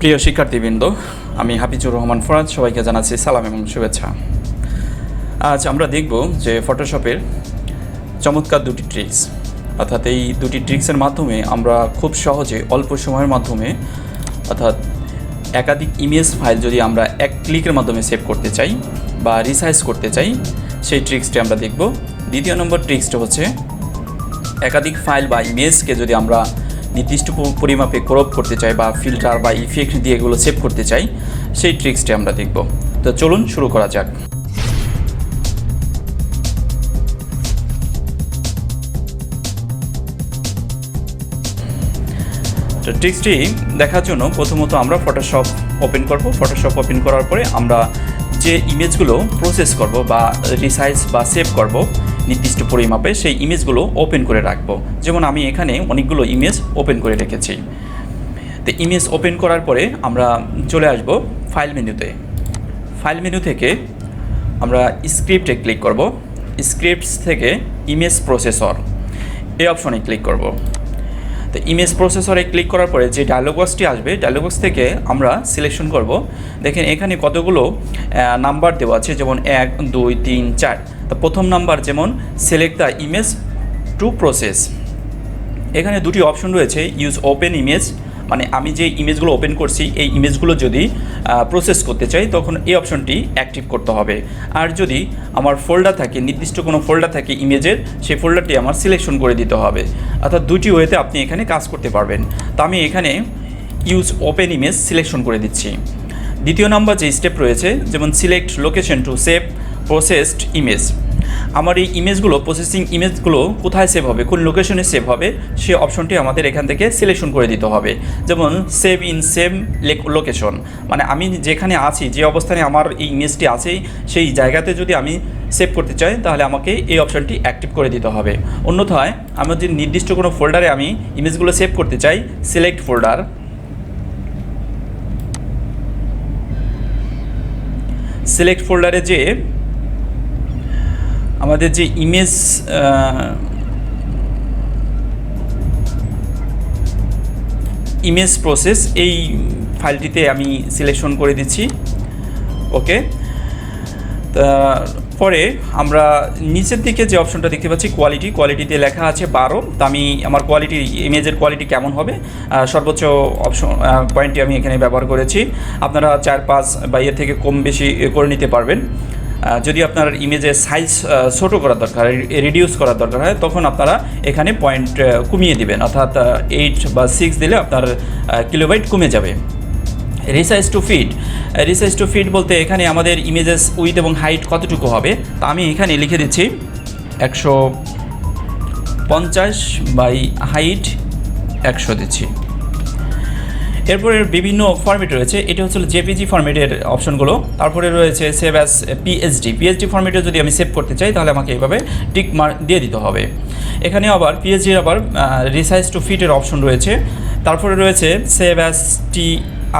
প্রিয় শিক্ষার্থীবৃন্দ, আমি হাফিজুর রহমান ফরাজ সবাইকে জানাচ্ছি সালাম এবং শুভেচ্ছা। আজ আমরা দেখব যে ফটোশপের চমৎকার দুটি ট্রিক্স অর্থাৎ এই দুটি ট্রিক্সের মাধ্যমে আমরা খুব সহজে অল্প সময়ের মাধ্যমে, অর্থাৎ একাধিক ইমেজ ফাইল যদি আমরা এক ক্লিকের মাধ্যমে সেভ করতে চাই বা রিসাইজ করতে চাই, সেই ট্রিক্সটি আমরা দেখব। দ্বিতীয় নম্বর ট্রিক্সটা হচ্ছে একাধিক ফাইল বা ইমেজকে যদি আমরা নির্দিষ্ট পরিমাপে ক্রপ করতে চাই বা ফিল্টার বা ইফেক্ট দিয়ে এগুলো সেভ করতে চাই, সেই ট্রিক্সটি আমরা দেখব। তো চলুন শুরু করা যাক। তো ট্রিক্সটি দেখার জন্য প্রথমত আমরা ফটোশপ ওপেন করব। ফটোশপ ওপেন করার পরে আমরা যে ইমেজগুলো প্রসেস করব বা রিসাইজ বা সেভ করব নির্দিষ্ট পরিমাপে সেই ইমেজগুলো ওপেন করে রাখব। যেমন আমি এখানে অনেকগুলো ইমেজ ওপেন করে রেখেছি। তো ইমেজ ওপেন করার পরে আমরা চলে আসব ফাইল মেনুতে ফাইল মেনু থেকে আমরা স্ক্রিপ্টে ক্লিক করব। স্ক্রিপ্টস থেকে ইমেজ প্রসেসর এই অপশনে ক্লিক করব। তো ইমেজ প্রসেসরে ক্লিক করার পরে যে ডায়লগ বক্সটি আসবে ডায়লগ বক্স থেকে আমরা সিলেকশন করব। দেখেন এখানে কতগুলো নাম্বার দেওয়া আছে, যেমন এক, দুই, তিন, চার। তো প্রথম নাম্বার যেমন select the image to process এখানে দুটি অপশন রয়েছে ইউজ ওপেন ইমেজ মানে আমি যে ইমেজগুলো ওপেন করছি, এই ইমেজগুলো যদি প্রসেস করতে চাই, তখন এই অপশনটি অ্যাক্টিভ করতে হবে। আর যদি আমার ফোল্ডার থাকে, নির্দিষ্ট কোনো ফোল্ডার থাকে ইমেজের সেই ফোল্ডারটি আমার সিলেকশন করে দিতে হবে। অর্থাৎ দুটি ওয়েতে আপনি এখানে কাজ করতে পারবেন। তো আমি এখানে ইউজ ওপেন ইমেজ সিলেকশন করে দিচ্ছি। দ্বিতীয় নাম্বার যে স্টেপ রয়েছে, যেমন select location to save processed image আমার এই ইমেজগুলো প্রসেসিং ইমেজগুলো কোথায় সেভ হবে? কোন লোকেশনে সেভ হবে? সে অপশনটি আমাদের এখান থেকে সিলেকশন করে দিতে হবে। যেমন সেভ ইন সেম লোকেশন মানে আমি যেখানে আছি, যে অবস্থানে আমার এই ইমেজটি আছে, সেই জায়গাতে যদি আমি সেভ করতে চাই, তাহলে আমাকে এই অপশনটি অ্যাক্টিভ করে দিতে হবে। অন্যথায়, আমার যে নির্দিষ্ট কোনো ফোল্ডারে আমি ইমেজগুলো সেভ করতে চাই সিলেক্ট ফোল্ডার সিলেক্ট ফোল্ডারে যে আমাদের যে ইমেজ ইমেজ প্রসেস এই ফাইলটিতে আমি সিলেকশন করে দিচ্ছি। ওকে পরে আমরা নিচের দিকে যে অপশনটা দেখতে পাচ্ছি কোয়ালিটি কোয়ালিটিতে লেখা আছে বারো। তা আমি আমার কোয়ালিটি ইমেজের কোয়ালিটি কেমন হবে? সর্বোচ্চ অপশন পয়েন্টটি আমি এখানে ব্যবহার করেছি। আপনারা চার, পাঁচ বা এর থেকে কম বেশি করে নিতে পারবেন। যদি আপনার ইমেজের সাইজ ছোটো করার দরকার রিডিউস করার দরকার হয়, তখন আপনারা এখানে পয়েন্ট কমিয়ে দিবেন। অর্থাৎ এইট বা সিক্স দিলে আপনার কিলোবাইট কমে যাবে। Resize to fit resize to fit বলতে এখানে আমাদের ইমেজেস উইথ এবং হাইট কতটুকু হবে? তা আমি এখানে লিখে দিচ্ছি। একশো পঞ্চাশ বাই হাইট একশো দিচ্ছি। এরপরে বিভিন্ন ফরম্যাট রয়েছে। এটা হচ্ছে জেপিজি ফরম্যাটের অপশনগুলো তারপরে রয়েছে সেভ অ্যাস পিএইচডি পিএইচডি ফরম্যাটে যদি আমি সেভ করতে চাই, তাহলে আমাকে এইভাবে টিক মার্ক দিয়ে দিতে হবে। এখানে আবার পিএইচডির আবার রিসাইজ টু ফিটের অপশন রয়েছে। তারপরে রয়েছে save as T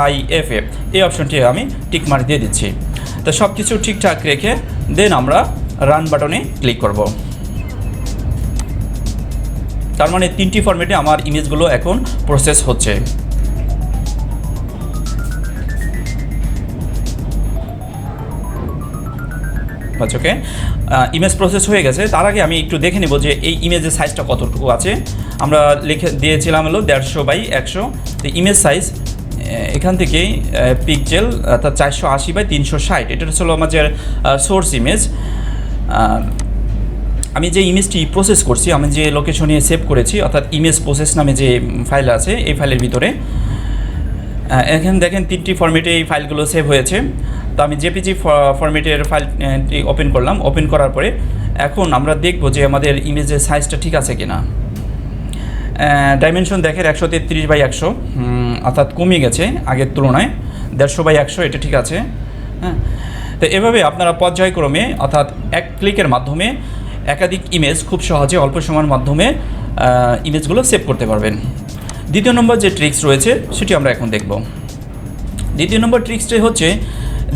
I F F এই অপশনটি আমি টিক মার্ক দিয়ে দিচ্ছি। তো সব কিছু ঠিকঠাক রেখে দেন আমরা রান বাটনে ক্লিক করব। তার মানে তিনটি ফরম্যাটে আমার ইমেজগুলো এখন প্রসেস হচ্ছে। ওকে ইমেজ প্রসেস হয়ে গেছে। তার আগে আমি একটু দেখে নেব যে এই ইমেজের সাইজটা কতটুকু আছে। আমরা লিখে দিয়েছিলাম হলো দেড়শো বাই একশো। তো ইমেজ সাইজ এখান থেকেই পিকজেল অর্থাৎ চারশো আশি বাই তিনশো ষাট। এটা হলো আমাদের সোর্স ইমেজ আমি যে ইমেজটি প্রসেস করছি, আমি যে লোকেশনে সেভ করেছি, অর্থাৎ ইমেজ প্রসেস নামে যে ফাইল আছে, এই ফাইলের ভিতরে। এখানে দেখেন তিনটি ফরম্যাটে এই ফাইলগুলো সেভ হয়েছে। তো আমি জেপিজি ফরম্যাটের ফাইলটি ওপেন করলাম। ওপেন করার পরে এখন আমরা দেখব যে আমাদের ইমেজের সাইজটা ঠিক আছে কিনা। ডাইমেনশন দেখেন একশো তেত্রিশ বাই একশো। অর্থাৎ কমে গেছে আগের তুলনায়। দেড়শো বাই একশো, এটা ঠিক আছে। হ্যাঁ। তো এভাবে আপনারা পর্যায়ক্রমে, অর্থাৎ এক ক্লিকের মাধ্যমে একাধিক ইমেজ খুব সহজে অল্প সময়ের মাধ্যমে ইমেজগুলো সেভ করতে পারবেন। দ্বিতীয় নম্বর যে ট্রিক্স রয়েছে, সেটি আমরা এখন দেখব। দ্বিতীয় নম্বর ট্রিক্সটি হচ্ছে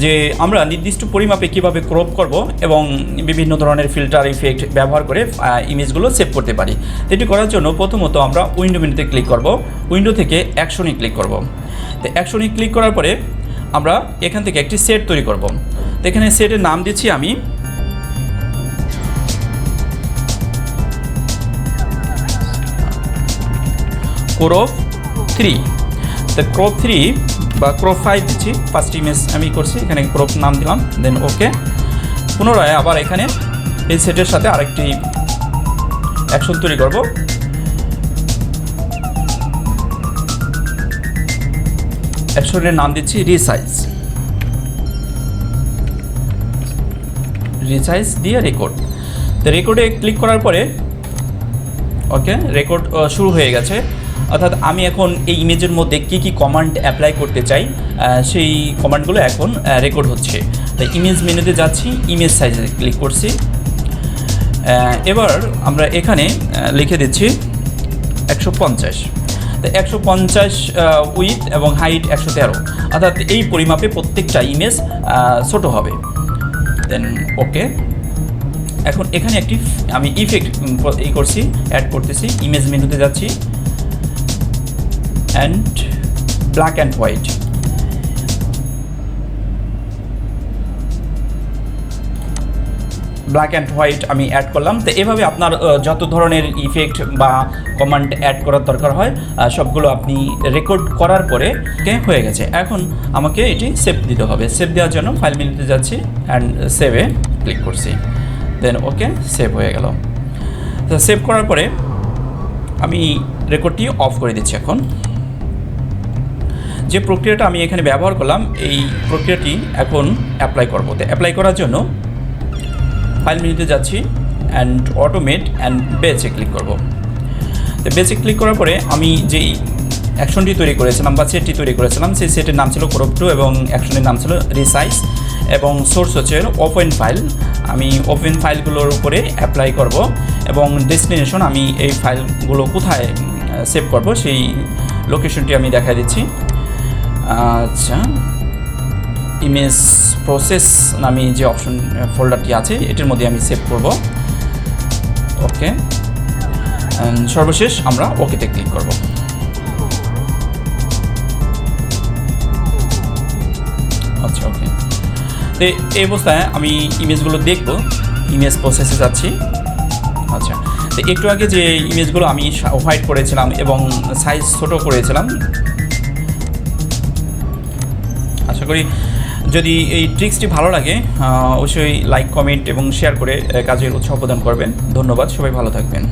যে আমরা নির্দিষ্ট পরিমাপে কীভাবে ক্রপ করব এবং বিভিন্ন ধরনের ফিল্টার ইফেক্ট ব্যবহার করে ইমেজগুলো সেভ করতে পারি। এটি করার জন্য প্রথমত আমরা উইন্ডো মেনুতে ক্লিক করব। উইন্ডো থেকে অ্যাকশনে ক্লিক করব। তো অ্যাকশনে ক্লিক করার পরে আমরা এখান থেকে একটি সেট তৈরি করব। তো এখানে সেটের নাম দিচ্ছি আমি ক্রোপ থ্রি তো ক্রোপ থ্রি বা ক্রোপ ফাইভ দিচ্ছি। ফার্স্ট ইমেজ আমি করছি, এখানে ক্রোপ নাম দিলাম দেন ওকে পুনরায় আবার এখানে এই সেটের সাথে আরেকটি অ্যাকশন তৈরি করব। অ্যাকশনের নাম দিচ্ছি রিসাইজ রিসাইজ দিয়ে রেকর্ড তো রেকর্ডে ক্লিক করার পরে ওকে রেকর্ড শুরু হয়ে গেছে। অর্থাৎ আমি এখন এই ইমেজের মধ্যে কী কী কমান্ড অ্যাপ্লাই করতে চাই সেই কমান্ডগুলো এখন রেকর্ড হচ্ছে। তাই ইমেজ মেনুতে যাচ্ছি ইমেজ সাইজে ক্লিক করছি। এবার আমরা এখানে লিখে দিচ্ছি একশো পঞ্চাশ। তো একশো পঞ্চাশ উইথ এবং হাইট একশো তেরো। অর্থাৎ এই পরিমাপে প্রত্যেকটা ইমেজ ছোট হবে। দেন ওকে এখন এখানে একটি, আমি ইফেক্ট ই করছি অ্যাড করতেছি ইমেজ মেনুতে যাচ্ছি। And black and white black and white আমি অ্যাড করলাম। তো এভাবে আপনার যত ধরনের ইফেক্ট বা কমান্ড অ্যাড করার দরকার হয় সবগুলো আপনি রেকর্ড করার পরে হয়ে গেছে। এখন আমাকে এটি সেভ দিতে হবে। সেভ দেওয়ার জন্য ফাইল মেনুতে যাচ্ছি অ্যান্ড সেভে ক্লিক করছি। দেন ওকে সেভ হয়ে গেল। তো সেভ করার পরে আমি রেকর্ডটি অফ করে দিচ্ছি এখন। যে প্রক্রিয়াটা আমি এখানে ব্যবহার করলাম, এই প্রক্রিয়াটি এখন অ্যাপ্লাই করব। তো অ্যাপ্লাই করার জন্য ফাইল মেনুতে যাচ্ছি and automate and batch click করব। তো বেচে ক্লিক করার পরে আমি যেই অ্যাকশনটি তৈরি করেছিলাম বা সেটটি তৈরি করেছিলাম, সেই সেটের নাম ছিল ক্রপ টু এবং অ্যাকশনের নাম ছিল রিসাইজ এবং সোর্স হচ্ছে ওপেন ফাইল আমি ওপেন ফাইলগুলোর উপরে অ্যাপ্লাই করব এবং ডেস্টিনেশন আমি এই ফাইলগুলো কোথায় সেভ করব সেই লোকেশনটি আমি দেখা দিচ্ছি। আচ্ছা। ইমেজ প্রসেস নামে যে অপশন ফোল্ডারটি আছে, এটির মধ্যে আমি সেভ করব। ওকে। সর্বশেষ আমরা ওকেতে ক্লিক করব। আচ্ছা ওকে তো এই অবস্থায় আমি ইমেজগুলো দেখব। ইমেজ প্রসেসে যাচ্ছি। আচ্ছা। তো একটু আগে যে ইমেজগুলো আমি হোয়াইট করেছিলাম এবং সাইজ ছোট করেছিলাম আশা করি যদি এই ট্রিক্সটি ভালো লাগে অবশ্যই লাইক কমেন্ট এবং শেয়ার করে কাজের উৎসাহ প্রদান করবেন। ধন্যবাদ, সবাই ভালো থাকবেন।